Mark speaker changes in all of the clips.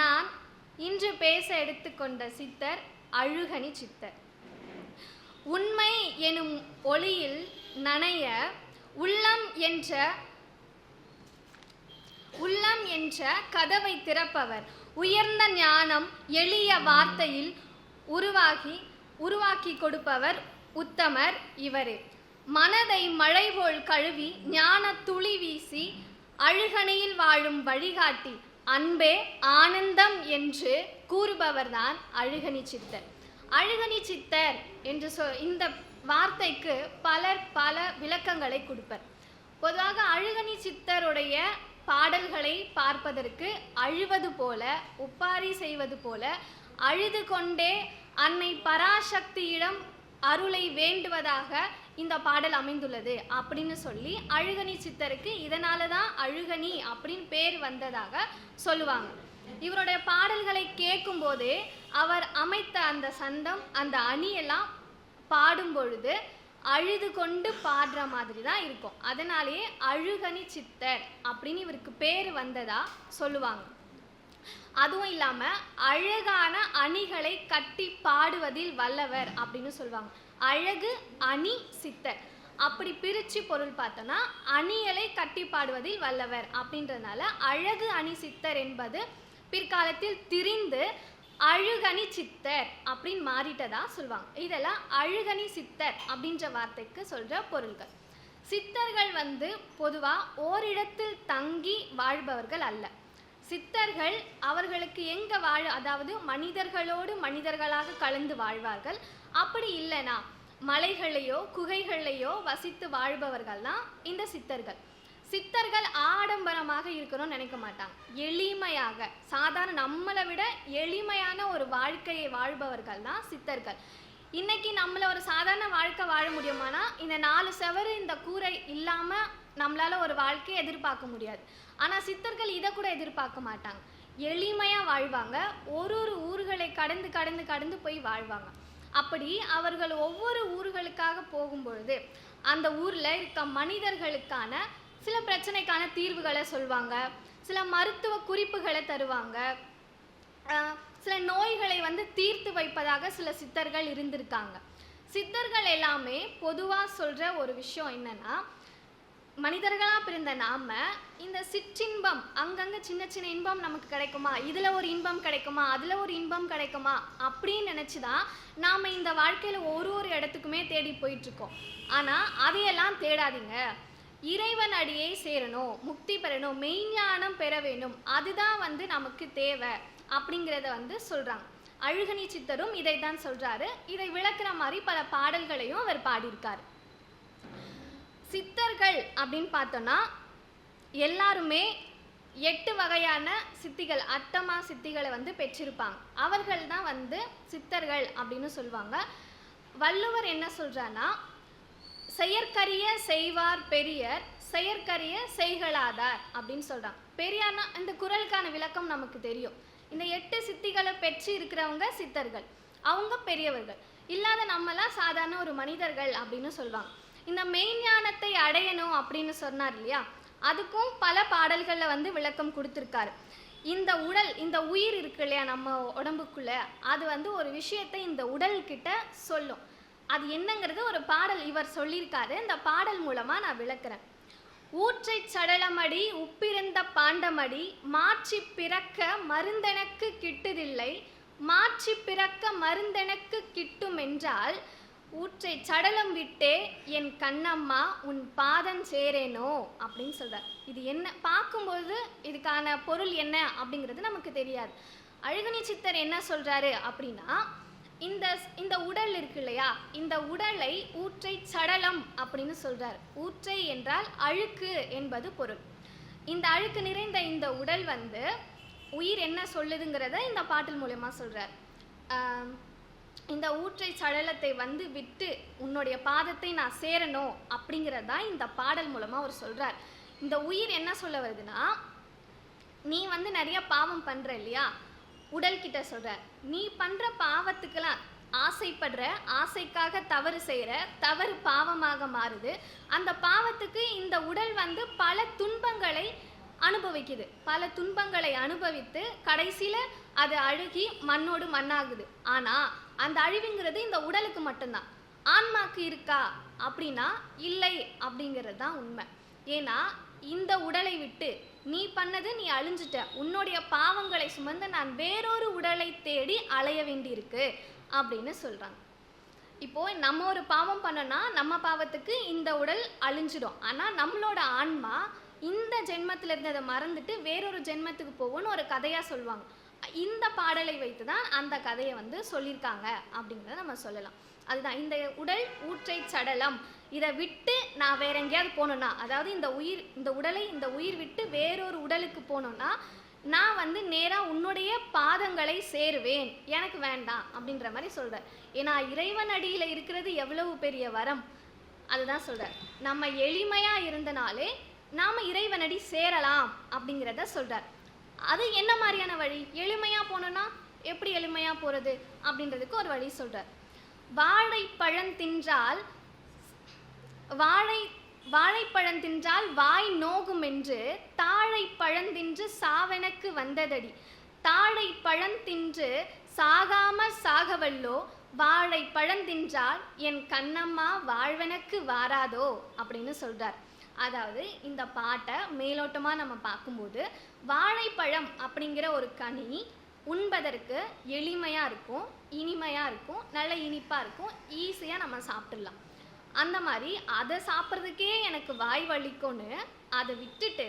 Speaker 1: நான் இன்று பேச எடுத்துக்கொண்ட சித்தர் அழுகணி சித்தர். உண்மை எனும் ஒளியில் நனைய உள்ளம் என்ற உள்ளம் என்ற கதவை திறப்பவர். உயர்ந்த ஞானம் எளிய வார்த்தையில் உருவாகி உருவாக்கி கொடுப்பவர் உத்தமர் இவரே. மனதை மழை போல் கழுவி ஞான துளி வீசி அழுகணையில் வாழும் வழிகாட்டி அன்பே ஆனந்தம் என்று கூறுபவர்தான் அழுகணி சித்தர். அழுகணி சித்தர் என்று சொ இந்த வார்த்தைக்கு பலர் பல விளக்கங்களை கொடுப்பர். பொதுவாக அழுகணி சித்தருடைய பாடல்களை பார்ப்பதற்கு அழுவது போல உப்பாரி செய்வது போல அழுது கொண்டே அன்னை பராசக்தியிடம் அருளை வேண்டுவதாக இந்த பாடல் அமைந்துள்ளது அப்படின்னு சொல்லி அழுகணி சித்தருக்கு இதனால தான் அழுகணி அப்படின்னு பேர் வந்ததாக சொல்லுவாங்க. இவருடைய பாடல்களை கேட்கும்போது அவர் அமைத்த அந்த சந்தம் அந்த அணியெல்லாம் பாடும் பொழுது அழுது கொண்டு பாடுற மாதிரி தான் இருக்கும். அதனாலேயே அழுகணி சித்தர் அப்படின்னு இவருக்கு பேர் வந்ததா சொல்லுவாங்க. அதுவும் இல்லாமல் அழகான அணிகளை கட்டி பாடுவதில் வல்லவர் அப்படின்னு சொல்லுவாங்க. அழகு அணி சித்தர். அப்படி பிரிச்சு பொருள் பார்த்தோன்னா அணியலை கட்டி பாடுவதில் வல்லவர். அப்படின்றதுனால அழகு அணி சித்தர் என்பது பிற்காலத்தில் திரிந்து அழுகணி சித்தர் அப்படின்னு மாறிட்டதா சொல்லுவாங்க. இதெல்லாம் அழுகணி சித்தர் அப்படின்ற வார்த்தைக்கு சொல்கிற பொருள்கள். சித்தர்கள் வந்து பொதுவாக ஓரிடத்தில் தங்கி வாழ்பவர்கள் அல்ல. சித்தர்கள் அவர்களுக்கு எங்க வாழ அதாவது மனிதர்களோடு மனிதர்களாக கலந்து வாழ்வார்கள். அப்படி இல்லைனா மலைகளையோ குகைகளையோ வசித்து வாழ்பவர்கள் தான் இந்த சித்தர்கள். சித்தர்கள் ஆடம்பரமாக இருக்கணும்னு நினைக்க மாட்டாங்க. எளிமையாக சாதாரண நம்மளை விட எளிமையான ஒரு வாழ்க்கையை வாழ்பவர்கள் தான் சித்தர்கள். இன்னைக்கு நம்மளை ஒரு சாதாரண வாழ்க்கை வாழ முடியுமானா இந்த நாலு செவரு இந்த கூரை இல்லாமல் நம்மளால ஒரு வாழ்க்கையை எதிர்பார்க்க முடியாது. ஆனால் சித்தர்கள் இதை கூட எதிர்பார்க்க மாட்டாங்க. எளிமையாக வாழ்வாங்க. ஒரு ஒரு ஊர்களை கடந்து கடந்து கடந்து போய் வாழ்வாங்க. அப்படி அவர்கள் ஒவ்வொரு ஊர்களுக்காக போகும்பொழுது அந்த ஊரில் இருக்க மனிதர்களுக்கான சில பிரச்சனைக்கான தீர்வுகளை சொல்வாங்க. சில மருத்துவ குறிப்புகளை தருவாங்க. சில நோய்களை வந்து தீர்த்து வைப்பதாக சில சித்தர்கள் இருந்திருக்காங்க. சித்தர்கள் எல்லாமே பொதுவாக சொல்கிற ஒரு விஷயம் என்னென்னா மனிதர்களாக பிறந்த நாம இந்த சிற்றின்பம் அங்கங்க சின்ன சின்ன இன்பம் நமக்கு கிடைக்குமா? இதில் ஒரு இன்பம் கிடைக்குமா? அதில் ஒரு இன்பம் கிடைக்குமா? அப்படின்னு நினச்சி தான் நாம் இந்த வாழ்க்கையில் ஒரு ஒரு இடத்துக்குமே தேடி போயிட்டுருக்கோம். ஆனால் அதையெல்லாம் தேடாதீங்க. இறைவன் அடியை சேரணும் முக்தி பெறணும் மெய்ஞானம் பெற வேண்டும். அதுதான் வந்து நமக்கு தேவை அப்படிங்கிறத வந்து சொல்கிறாங்க அழுகணி சித்தரும் இதை தான் சொல்கிறாரு இதை விளக்குற மாதிரி பல பாடல்களையும் அவர் பாடியிருக்காரு. சித்தர்கள் அப்படின்னு பார்த்தோன்னா எல்லாருமே எட்டு வகையான சித்திகள் அட்டமா சித்திகளை வந்து பெற்றிருப்பாங்க. அவர்கள் தான் வந்து சித்தர்கள் அப்படின்னு சொல்லுவாங்க. வள்ளுவர் என்ன சொல்கிறான்னா செயற்கரிய செய்வார் பெரியர் செயற்கரிய செய்களாதார் அப்படின்னு சொல்கிறாங்க பெரியார்னா இந்த குரலுக்கான விளக்கம் நமக்கு தெரியும். இந்த எட்டு சித்திகளை பெற்று இருக்கிறவங்க சித்தர்கள். அவங்க பெரியவர்கள். இல்லாத நம்மலாம் சாதாரண ஒரு மனிதர்கள் அப்படின்னு சொல்லுவாங்க. இந்த மெய்ஞானத்தை அடையணும் அப்படின்னு சொன்னார் இல்லையா? அதுக்கும் பல பாடல்களில் வந்து விளக்கம் கொடுத்துருக்காரு. இந்த உடல் இந்த உயிர் இருக்கு இல்லையா நம்ம உடம்புக்குள்ள? அது வந்து ஒரு விஷயத்தை இந்த உடல்கிட்ட சொல்லும். அது என்னங்கிறது ஒரு பாடல் இவர் சொல்லியிருக்காரு. இந்த பாடல் மூலமாக நான் விளக்குறேன். ஊற்றை சடலமடி உப்பிருந்த பாண்டமடி மாற்றி பிறக்க மருந்தெனக்கு கிட்டுதில்லை மாற்றி பிறக்க மருந்தெனக்கு கிட்டும் என்றால் ஊற்றை சடலம் விட்டே என் கண்ணம்மா உன் பாதம் சேரேனோ அப்படின்னு சொல்கிறார் இது என்ன? பார்க்கும்போது இதுக்கான பொருள் என்ன அப்படிங்கிறது நமக்கு தெரியாது. அழுகுனி சித்தர் என்ன சொல்கிறாரு அப்படின்னா இந்த இந்த உடல் இருக்கு இல்லையா? இந்த உடலை ஊற்றை சடலம் அப்படின்னு சொல்கிறார் ஊற்றை என்றால் அழுக்கு என்பது பொருள். இந்த அழுக்கு நிறைந்த இந்த உடல் வந்து உயிர் என்ன சொல்லுதுங்கிறத இந்த பாட்டில் மூலயமா சொல்கிறார் இந்த ஊற்றை சடலத்தை வந்து விட்டு உன்னுடைய பாதத்தை நான் சேரணும் அப்படிங்கிறதா இந்த பாடல் மூலமாக அவர் சொல்கிறார் இந்த உயிர் என்ன சொல்ல வருதுன்னா நீ வந்து நிறைய பாவம் பண்ணுற இல்லையா? உடல் கிட்ட சொல்ற நீ பண்ணுற பாவத்துக்கெல்லாம் ஆசைப்படுற ஆசைக்காக தவறு செய்கிற தவறு பாவமாக மாறுது. அந்த பாவத்துக்கு இந்த உடல் வந்து பல துன்பங்களை அனுபவிக்குது. பல துன்பங்களை அனுபவித்து கடைசியில் அது அழுகி மண்ணோடு மண்ணாகுது. ஆனால் அந்த அழிவுங்கிறது இந்த உடலுக்கு மட்டும்தான். ஆன்மாக்கு இருக்கா? அப்படின்னா இல்லை அப்படிங்கிறது தான் உண்மை. ஏன்னா இந்த உடலை விட்டு நீ பண்ணது நீ அழிஞ்சிட்ட. உன்னுடைய பாவங்களை சுமந்து நான் வேறொரு உடலை தேடி அலைய வேண்டியிருக்கு அப்படின்னு சொல்கிறாங்க இப்போ நம்ம ஒரு பாவம் பண்ணனா நம்ம பாவத்துக்கு இந்த உடல் அழிஞ்சிடும். ஆனால் நம்மளோட ஆன்மா இந்த ஜென்மத்தில் இருந்ததை மறந்துட்டு வேறொரு ஜென்மத்துக்கு போகும்னு ஒரு கதையாக சொல்லுவாங்க. இந்த பாடலை வைத்து தான் அந்த கதையை வந்து சொல்லியிருக்காங்க அப்படிங்கிறத நம்ம சொல்லலாம். அதுதான் இந்த உடல் ஊற்றை சடலம். இதை விட்டு நான் வேற எங்கேயாவது போகணும்னா அதாவது இந்த உயிர் இந்த உடலை இந்த உயிர் விட்டு வேறொரு உடலுக்கு போகணும்னா நான் வந்து நேராக உன்னுடைய பாதங்களை சேருவேன். எனக்கு வேண்டாம் அப்படின்ற மாதிரி சொல்கிறார் ஏன்னா இறைவன் அடியில் இருக்கிறது எவ்வளவு பெரிய வரம்? அதுதான் சொல்கிறார் நம்ம எளிமையாக இருந்தனாலே நாம் இறைவனடி சேரலாம் அப்படிங்கிறத சொல்கிறார் அது என்ன மாதிரியான வழி? எளிமையா போனோன்னா எப்படி எளிமையா போறது? அப்படின்றதுக்கு ஒரு வழி சொல்கிறார் வாழைப்பழம் தின்றால் வாழை வாழைப்பழம் தின்றால் வாய் நோகும் என்று தாழை பழந்தின்று சாவெனக்கு வந்ததடி. தாழை பழந்தின்று சாகாமற் சாகவல்லோ வாழை பழந்தின்றால் என் கண்ணம்மா வாழ்வெனக்கு வாராதோ? அப்படின்னு சொல்றார். அதாவது இந்த பாட்டை மேலோட்டமா நம்ம பார்க்கும்போது வாழைப்பழம் அப்படிங்கிற ஒரு கனி உண்பதற்கு எளிமையாக இருக்கும் இனிமையாக இருக்கும் நல்ல இனிப்பாக இருக்கும் ஈஸியாக நம்ம சாப்பிட்றலாம் அந்த மாதிரி அதை சாப்பிட்றதுக்கே எனக்கு வாய் வலிக்கும்னு அதை விட்டுட்டு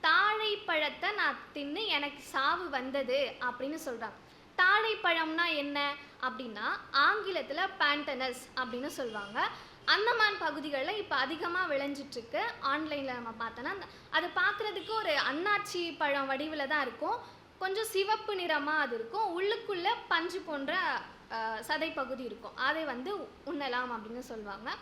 Speaker 1: தாழைப்பழத்தை நான் தின்னு எனக்கு சாவு வந்தது அப்படின்னு சொல்கிறான் தாழைப்பழம்னா என்ன அப்படின்னா ஆங்கிலத்தில் பேண்டனஸ் அப்படின்னு சொல்லுவாங்க. அந்தமான் பகுதிகளில் இப்போ அதிகமாக விளைஞ்சிட்ருக்கு. ஆன்லைனில் நம்ம பார்த்தோன்னா அந்த- அது பார்க்குறதுக்கு ஒரு அன்னாச்சி பழம் வடிவில் தான் இருக்கும். கொஞ்சம் சிவப்பு நிறமாக அது இருக்கும். உள்ளுக்குள்ளே பஞ்சு போன்ற சதை பகுதி இருக்கும். அதை வந்து உண்ணலாம் அப்படின்னு சொல்லுவாங்க.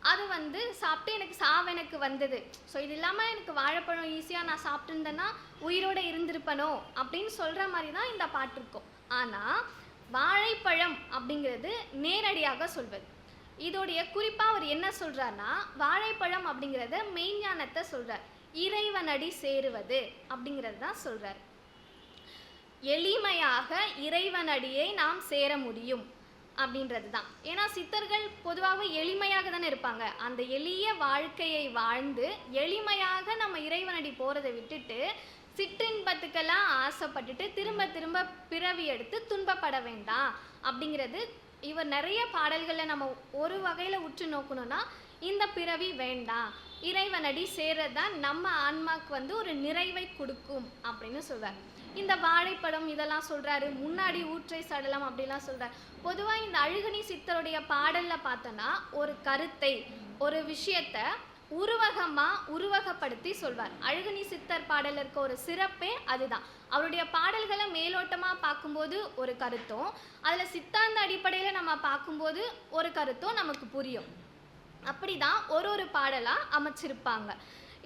Speaker 1: அது வந்து சாப்பிட்டு எனக்கு சாவு எனக்கு வந்தது. ஸோ இது இல்லாமல் எனக்கு வாழைப்பழம் ஈஸியாக நான் சாப்பிட்டுருந்தேன்னா உயிரோடு இருந்திருப்பனோ அப்படின்னு சொல்கிற மாதிரி தான் இந்த பாட்டு இருக்கும். ஆனால் வாழைப்பழம் அப்படிங்கிறது நேரடியாக சொல்வது. இதோடைய குறிப்பாக அவர் என்ன சொல்றாருன்னா வாழைப்பழம் அப்படிங்கிறத மெய்ஞானத்தை சொல்றார். இறைவனடி சேருவது அப்படிங்கிறது தான் சொல்றார். எளிமையாக இறைவனடியை நாம் சேர முடியும் அப்படின்றது தான். ஏன்னா சித்தர்கள் பொதுவாக எளிமையாக தானே இருப்பாங்க. அந்த எளிய வாழ்க்கையை வாழ்ந்து எளிமையாக நம்ம இறைவனடி போகிறதை விட்டுட்டு சிற்றின்பத்துக்கெல்லாம் ஆசைப்பட்டுட்டு திரும்ப திரும்ப பிறவி எடுத்து துன்பப்பட வேண்டாம் அப்படிங்கிறது இவர் நிறைய பாடல்களை நம்ம ஒரு வகையில் உற்று நோக்கணும்னா இந்த பிறவி வேண்டாம் இறைவனடி சேர்றது தான் நம்ம ஆன்மாக்கு வந்து ஒரு நிறைவை கொடுக்கும் அப்படின்னு சொல்வார் இந்த வாழைப்படம் இதெல்லாம் சொல்கிறாரு முன்னாடி ஊற்றை சடலம் அப்படிலாம் சொல்கிறார் பொதுவாக இந்த அழுகணி சித்தருடைய பாடலில் பார்த்தோன்னா ஒரு கருத்தை ஒரு விஷயத்தை உருவகமாக உருவகப்படுத்தி சொல்வார். அழகுனி சித்தர் பாடல் இருக்க ஒரு சிறப்பே அதுதான். அவருடைய பாடல்களை மேலோட்டமாக பார்க்கும்போது ஒரு கருத்தும் அதில் சித்தாந்த அடிப்படையில் நம்ம பார்க்கும்போது ஒரு கருத்தும் நமக்கு புரியும். அப்படிதான் ஒரு ஒரு பாடலாக அமைச்சிருப்பாங்க.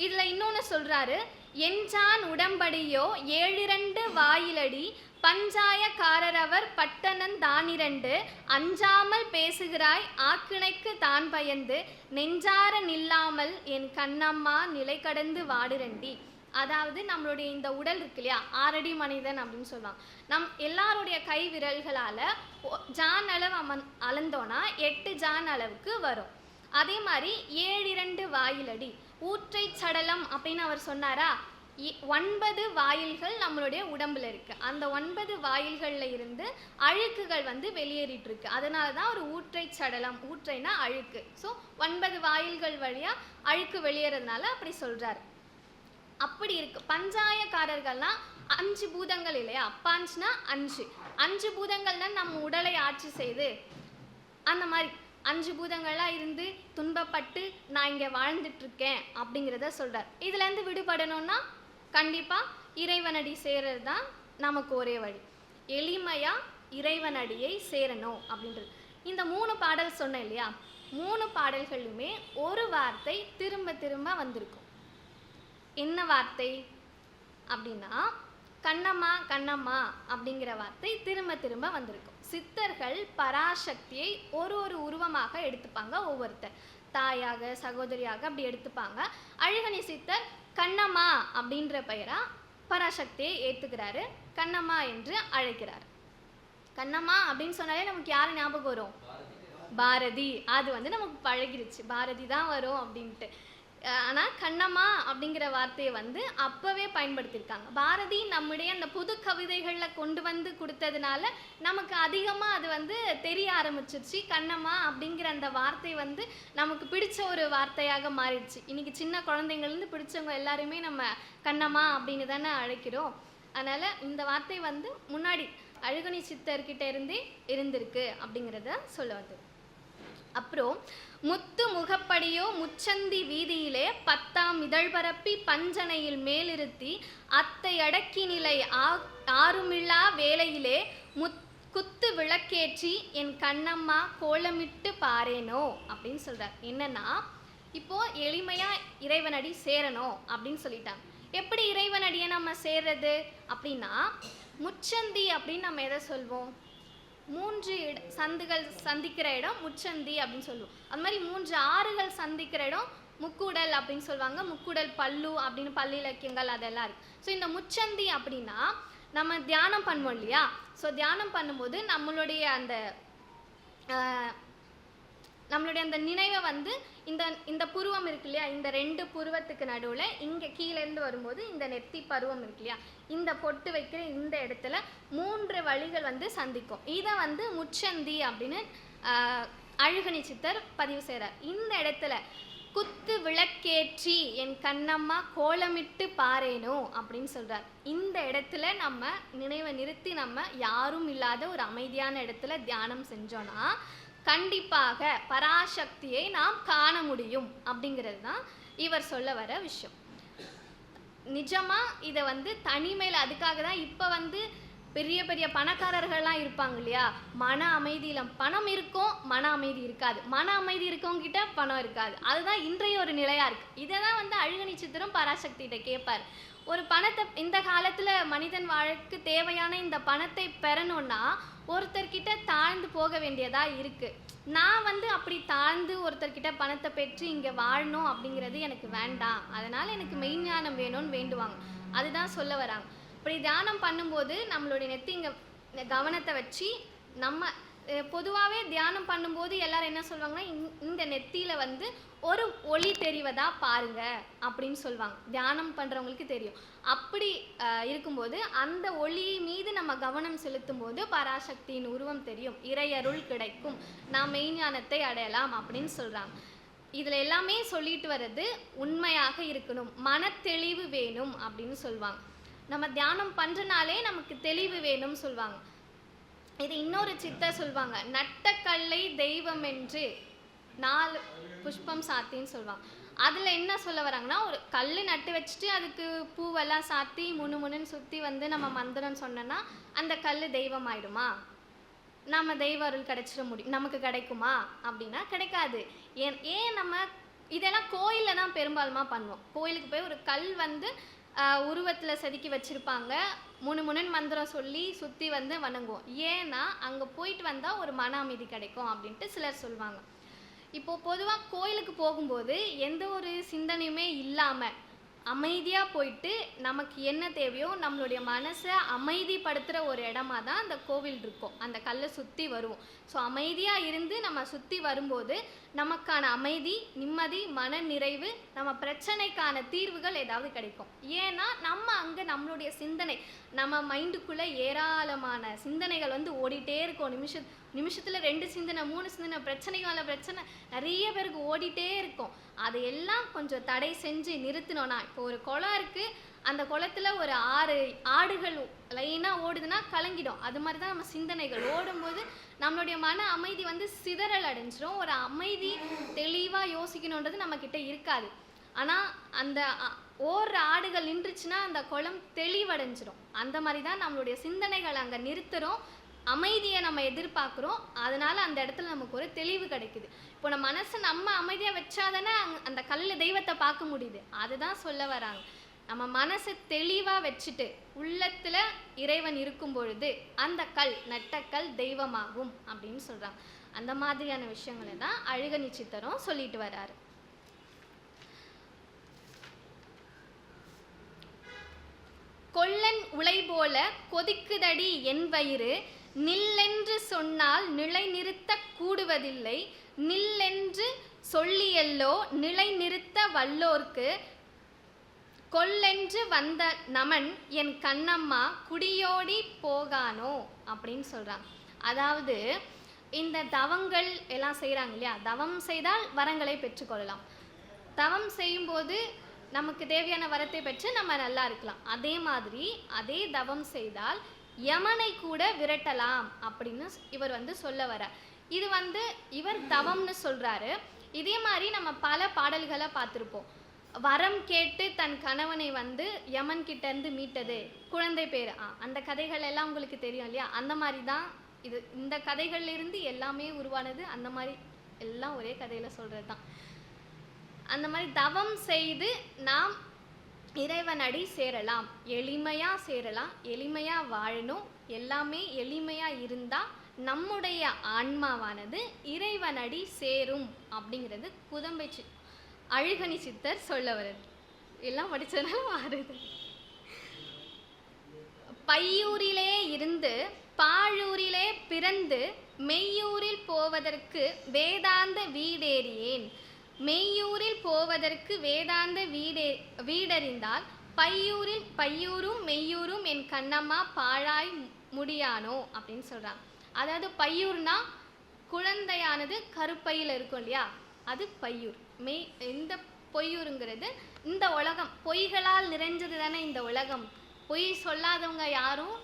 Speaker 1: இதில் இன்னொன்று சொல்கிறாரு எஞ்சான் உடம்படியோ? ஏழிரண்டு வாயிலடி. பஞ்சாயக்காரரவர் பட்டணன் தானிரண்டு. அஞ்சாமல் பேசுகிறாய் ஆக்கிணைக்கு தான் பயந்து நெஞ்சார நில்லாமல் என் கண்ணம்மா நிலை கடந்து வாடுரண்டி. அதாவது நம்மளுடைய இந்த உடல் இருக்கு இல்லையா ஆரடி மனிதன் அப்படின்னு சொல்லுவாங்க. நம் எல்லாருடைய கை விரல்களால் ஜான் அளவு அமன் அளந்தோன்னா எட்டு ஜான் அளவுக்கு வரும். அதே மாதிரி ஏழு இரண்டு வாயிலடி. ஊற்றை சடலம் அப்படின்னு அவர் சொன்னாரா? இ- ஒன்பது வாயில்கள் நம்மளுடைய உடம்புல இருக்கு. அந்த ஒன்பது வாயில்களில் இருந்து அழுக்குகள் வந்து வெளியேறிட்டு இருக்கு அதனால தான் ஒரு ஊற்றை சடலம் ஊற்றைனா அழுக்கு. ஸோ ஒன்பது வாயில்கள் வழியா அழுக்கு வெளியேறதுனால அப்படி சொல்றாரு. அப்படி இருக்கு. பஞ்சாயக்காரர்கள்லாம் அஞ்சு பூதங்கள் இல்லையா? பஞ்ச்னா அஞ்சு. அஞ்சு பூதங்கள் தான் நம்ம உடலை ஆட்சி செய்து அந்த மாதிரி அஞ்சு பூதங்களாக இருந்து துன்பப்பட்டு நான் இங்கே வாழ்ந்துட்டுருக்கேன் அப்படிங்கிறத சொல்கிறார் இதுலேருந்து விடுபடணும்னா கண்டிப்பாக இறைவனடி சேரது தான் நமக்கு ஒரே வழி. எளிமையாக இறைவனடியை சேரணும் அப்படின்றது. இந்த மூணு பாடல் சொன்னேன் இல்லையா? மூணு பாடல்களுமே ஒரு வார்த்தை திரும்ப திரும்ப வந்திருக்கும். என்ன வார்த்தை? அப்படின்னா கண்ணம்மா கண்ணம்மா அப்படிங்கிற வார்த்தை திரும்ப திரும்ப வந்திருக்கும். சித்தர்கள் பராசக்தியை ஒரு ஒரு உருவமாக எடுத்துப்பாங்க ஒவ்வொருத்தர். தாயாக சகோதரியாக அப்படி எடுத்துப்பாங்க. அழகனி சித்தர் கண்ணம்மா அப்படின்ற பெயரா பராசக்தியை ஏத்துக்கிறாரு. கண்ணம்மா என்று அழைக்கிறார். கண்ணம்மா அப்படின்னு சொன்னாலே நமக்கு யார் ஞாபகம் வரும்? பாரதி. அது வந்து நமக்கு பழகிருச்சு. பாரதி தான் வரும் அப்படின்ட்டு. ஆனால் கண்ணம்மா அப்படிங்கிற வார்த்தையை வந்து அப்போவே பயன்படுத்தியிருக்காங்க. பாரதி நம்முடைய அந்த புது கவிதைகளில் கொண்டு வந்து கொடுத்ததுனால நமக்கு அதிகமாக அது வந்து தெரிய ஆரம்பிச்சிருச்சு. கண்ணம்மா அப்படிங்கிற அந்த வார்த்தை வந்து நமக்கு பிடிச்ச ஒரு வார்த்தையாக மாறிடுச்சு. இன்றைக்கி சின்ன குழந்தைங்கள்லேருந்து பிடிச்சவங்க எல்லாருமே நம்ம கண்ணம்மா அப்படின்னு தானே அழைக்கிறோம். அதனால் இந்த வார்த்தை வந்து முன்னாடி அழுகுனி சித்தர்கிட்ட இருந்தே இருந்திருக்கு அப்படிங்கிறத சொல்ல வந்து அப்புறம் முத்து முகப்படியோ முச்சந்தி வீதியிலே பத்தாம் இதழ் பரப்பி பஞ்சனையில் மேலிருத்தி அத்தை அடக்கி நிலை ஆ- ஆறுமில்லா வேலையிலே முத் குத்து விளக்கேற்றி என் கண்ணம்மா கோலமிட்டு பாரேனோ அப்படின்னு சொல்கிறார் என்னன்னா இப்போ எளிமையாக இறைவனடி சேரணும் அப்படின்னு சொல்லிட்டாங்க. எப்படி இறைவனடியை நம்ம சேர்றது? அப்படின்னா முச்சந்தி அப்படின்னு நம்ம எதை சொல்வோம்? மூன்று இட சந்துகள் சந்திக்கிற இடம் முச்சந்தி அப்படின்னு சொல்லுவோம். அது மாதிரி மூன்று ஆறுகள் சந்திக்கிற இடம் முக்கூடல் அப்படின்னு சொல்லுவாங்க. முக்கூடல் பல்லு அப்படின்னு பல்லு இலக்கியங்கள் அதெல்லாம் இருக்கு. ஸோ இந்த முச்சந்தி அப்படின்னா நம்ம தியானம் பண்ணுவோம் இல்லையா? ஸோ தியானம் பண்ணும்போது நம்மளுடைய அந்த நம்மளுடைய அந்த நினைவை வந்து இந்த இந்த புருவம் இருக்கு இல்லையா? இந்த ரெண்டு புருவத்துக்கு நடுவில் இங்கே கீழேருந்து வரும்போது இந்த நெத்தி பருவம் இருக்கு இல்லையா? இந்த பொட்டு வைக்கிற இந்த இடத்துல மூன்று வழிகள் வந்து சந்திக்கும். இதை வந்து முச்சந்தி அப்படின்னு அழுகணி சித்தர் பதிவு செய்கிறார் இந்த இடத்துல குத்து விளக்கேற்றி என் கண்ணம்மா கோலமிட்டு பாரேனோ அப்படின்னு சொல்கிறார் இந்த இடத்துல நம்ம நினைவை நிறுத்தி நம்ம யாரும் இல்லாத ஒரு அமைதியான இடத்துல தியானம் செஞ்சோன்னா கண்டிப்பாக பராசக்தியை நாம் காண முடியும் அப்படிங்கிறது தான் இவர் சொல்ல வர விஷயம். நிஜமா இதை வந்து தனிமையில் அதுக்காக தான் இப்போ வந்து பெரிய பெரிய பணக்காரர்கள்லாம் இருப்பாங்க இல்லையா? மன அமைதியில் பணம் இருக்கும் மன அமைதி இருக்காது. மன அமைதி இருக்கவங்கிட்ட பணம் இருக்காது. அதுதான் இன்றைய ஒரு நிலையாக இருக்குது இதை தான் வந்து அழுகணி சித்திரம் பராசக்திகிட்ட கேட்பார் ஒரு பணத்தை இந்த காலத்தில் மனிதன் வாழ்க்கை தேவையான இந்த பணத்தை பெறணும்னா ஒருத்தர்கிட்ட தாழ்ந்து போக வேண்டியதாக இருக்குது நான் வந்து அப்படி தாழ்ந்து ஒருத்தர்கிட்ட பணத்தை பெற்று இங்கே வாழணும் அப்படிங்கிறது எனக்கு வேண்டாம். அதனால் எனக்கு மெய்ஞானம் வேணும்னு வேண்டுவாங்க. அதுதான் சொல்ல வராங்க. இப்படி தியானம் பண்ணும்போது நம்மளுடைய நெத்தி கவனத்தை வச்சு நம்ம பொதுவாகவே தியானம் பண்ணும்போது எல்லாரும் என்ன சொல்லுவாங்கன்னா இந்த- இந்த வந்து ஒரு ஒளி தெரிவதா பாருங்க அப்படின்னு சொல்லுவாங்க தியானம் பண்ணுறவங்களுக்கு தெரியும். அப்படி இருக்கும்போது அந்த ஒளி மீது நம்ம கவனம் செலுத்தும் போது பராசக்தியின் உருவம் தெரியும். இறையருள் கிடைக்கும். நாம் மெய்ஞானத்தை அடையலாம் அப்படின்னு சொல்கிறாங்க இதில் எல்லாமே சொல்லிட்டு வர்றது உண்மையாக இருக்கணும். மனத்தெளிவு வேணும் அப்படின்னு சொல்லுவாங்க நம்ம தியானம் பண்றனாலே நமக்கு தெளிவு வேணும்னு சொல்லுவாங்க இது இன்னொரு சித்தர் சொல்லுவாங்க நட்டக்கல்லை தெய்வம் என்று நாலு புஷ்பம் சாத்தின்னு சொல்லுவாங்க அதில் என்ன சொல்ல வராங்கன்னா ஒரு கல் நட்டு வச்சுட்டு அதுக்கு பூவெல்லாம் சாத்தி முணு முணுன்னு சுற்றி வந்து நம்ம மந்திரம் சொன்னோன்னா அந்த கல் தெய்வம் ஆயிடுமா நம்ம தெய்வ அருள் கிடைச்சிட முடியும் நமக்கு கிடைக்குமா? அப்படின்னா கிடைக்காது. ஏன் ஏன் நம்ம இதெல்லாம் கோயிலில் தான் பெரும்பாலுமா பண்ணுவோம். கோயிலுக்கு போய் ஒரு கல் வந்து உருவத்தில் செதுக்கி வச்சுருப்பாங்க. மூணு முனன் மந்திரம் சொல்லி சுற்றி வந்து வணங்குவோம். ஏன்னா அங்கே போயிட்டு வந்தால் ஒரு மன அமைதி கிடைக்கும் அப்படின்ட்டு சிலர் சொல்லுவாங்க இப்போது பொதுவாக கோயிலுக்கு போகும்போது எந்த ஒரு சிந்தனையுமே இல்லாமல் அமைதியாக போயிட்டு நமக்கு என்ன தேவையோ நம்மளுடைய மனசை அமைதிப்படுத்துகிற ஒரு இடமா தான் அந்த கோவில் இருக்கும். அந்த கல்லை சுற்றி வருவோம். ஸோ அமைதியாக இருந்து நம்ம சுற்றி வரும்போது நமக்கான அமைதி நிம்மதி மன நிறைவு நம்ம பிரச்சனைக்கான தீர்வுகள் ஏதாவது கிடைக்கும். ஏன்னா நம்ம அங்கே நம்மளுடைய சிந்தனை நம்ம மைண்டுக்குள்ளே ஏராளமான சிந்தனைகள் வந்து ஓடிட்டே இருக்கும். நிமிஷம் நிமிஷத்தில் ரெண்டு சிந்தனை மூணு சிந்தனை பிரச்சனைகால பிரச்சனை நிறைய பேருக்கு ஓடிட்டே இருக்கும். அதையெல்லாம் கொஞ்சம் தடை செஞ்சு நிறுத்தினோன்னா இப்போ ஒரு குளம் இருக்குது அந்த குளத்துல ஒரு ஆறு ஆடுகள் லைனாக ஓடுதுன்னா கலங்கிடும். அது மாதிரி தான் நம்ம சிந்தனைகள். ஓடும்போது நம்மளுடைய மன அமைதி வந்து சிதறல் அடைஞ்சிரும். ஒரு அமைதி தெளிவாக யோசிக்கணுன்றது நம்மக்கிட்ட இருக்காது. ஆனால் அந்த அ- ஓடுற ஆடுகள் நின்றுச்சுன்னா அந்த குளம் தெளிவடைஞ்சிரும். அந்த மாதிரி தான் நம்மளுடைய சிந்தனைகள் அங்கே நிறுத்துறோம். அமைதியை நம்ம எதிர்பார்க்குறோம். அதனால அந்த இடத்துல நமக்கு ஒரு தெளிவு கிடைக்குது. இப்போ நம்ம மனசை நம்ம அமைதியாக வச்சாதானே தானே அந்த கல்லில் தெய்வத்தை பார்க்க முடியுது. அதுதான் சொல்ல வராங்க. நம்ம மனசை தெளிவாக வச்சுட்டு உள்ளத்தில் இறைவன் இருக்கும் பொழுது அந்த கல் நட்டக்கல் தெய்வமாகும் அப்படின்னு சொல்கிறாங்க அந்த மாதிரியான விஷயங்களை தான் அழுக நிச்சித்தரும் சொல்லிட்டு வராரு. கொல்லன் உலை போல கொதிக்குதடி என் வயிறு நில்லென்று சொன்னால் நிலைநிறுத்த கூடுவதில்லை. நில்லென்று சொல்லியல்லோ நிலைநிறுத்த வல்லோர்க்கு. கொல்லென்று வந்த நமன் என் கண்ணம்மா குடியோடி போகானோ? அப்படின்னு சொல்கிறான் அதாவது இந்த தவங்கள் எல்லாம் செய்கிறாங்க இல்லையா? தவம் செய்தால் வரங்களை பெற்றுக்கொள்ளலாம் தவம் செய்யும்போது நமக்கு தேவையான வரத்தை பெற்று நம்ம நல்லா இருக்கலாம். அதே மாதிரி அதே தவம் செய்தால் யமனை கூட விரட்டலாம் அப்படின்னு இவர் வந்து சொல்ல வர இது வந்து இவர் தவம்னு சொல்றாரு. இதே மாதிரி நம்ம பல பாடல்களை பார்த்துருப்போம். வரம் கேட்டு தன் கணவனை வந்து யமன் கிட்ட இருந்து மீட்டது குழந்தை பேர். ஆ அந்த கதைகள் எல்லாம் உங்களுக்கு தெரியும் இல்லையா? அந்த மாதிரி தான் இது இந்த கதைகள்ல இருந்து எல்லாமே உருவானது அந்த மாதிரி எல்லாம் ஒரே கதையில சொல்றது தான் அந்த மாதிரி தவம் செய்து நாம் இறைவனடி சேரலாம். எளிமையா சேரலாம். எளிமையா வாழணும். எல்லாமே எளிமையா இருந்தா நம்முடைய ஆன்மாவானது இறைவனடி சேரும் அப்படிங்கிறது குதம்பை சி அழுகணி சித்தர் சொல்ல வருது எல்லாம் படிச்சதுனால மாறுது. பையூரிலே இருந்து பாழூரிலே பிறந்து மெய்யூரில் போவதற்கு வேதாந்த வீடேறியேன். மெய்யூரில் போவதற்கு வேதாந்த வீடே வீடறிந்தால் பையூரில் பையூரும் மெய்யூரும் என் கண்ணம்மா பாழாய் முடியானோ? அப்படின்னு சொல்கிறாங்க அதாவது பையூர்னா குழந்தையானது கருப்பையில் இருக்கும் இல்லையா? அது பையூர். மெய் இந்த பொய்யூருங்கிறது இந்த உலகம். பொய்களால் நிறைஞ்சது தானே இந்த உலகம். பொய் சொல்லாதவங்க யாரும்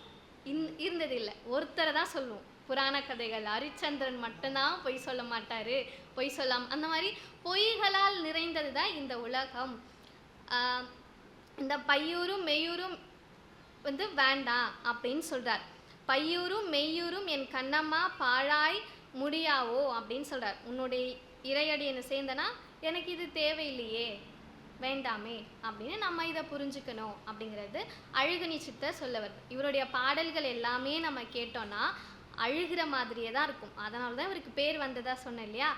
Speaker 1: இன் இருந்ததில்லை. ஒருத்தரை தான் சொல்லுவோம். புராண கதைகள். ஹரிச்சந்திரன் மட்டும்தான் பொய் சொல்ல மாட்டாரு. பொய் சொல்லாம் அந்த மாதிரி பொய்களால் நிறைந்தது தான் இந்த உலகம். இந்த பையூரும் மெய்யூரும் வந்து வேண்டாம் அப்படின்னு சொல்றார். பையூரும் மெய்யூரும் என் கண்ணம்மா பாழாய் முடியாவோ அப்படின்னு சொல்றார். உன்னுடைய இறையடி என்ன சேர்ந்தனா எனக்கு இது தேவையில்லையே. வேண்டாமே அப்படின்னு நம்ம இதை புரிஞ்சுக்கணும் அப்படிங்கிறது அழுகுனி சித்த சொல்ல வருது. இவருடைய பாடல்கள் எல்லாமே நம்ம கேட்டோம்னா அழுகிற மாதிரியே தான் இருக்கும். அதனால தான் இவருக்கு பேர் வந்ததாக சொன்னேன் இல்லையா?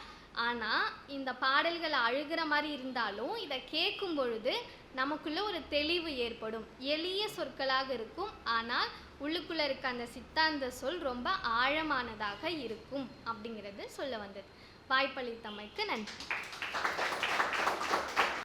Speaker 1: ஆனால் இந்த பாடல்கள் அழுகிற மாதிரி இருந்தாலும் இதை கேட்கும் பொழுது நமக்குள்ளே ஒரு தெளிவு ஏற்படும். எளிய சொற்களாக இருக்கும். ஆனால் உள்ளுக்குள்ளே இருக்க அந்த சித்தாந்த சொல் ரொம்ப ஆழமானதாக இருக்கும் அப்படிங்கிறது சொல்ல வந்தது. வாய்ப்பளித்தமைக்கு நன்றி.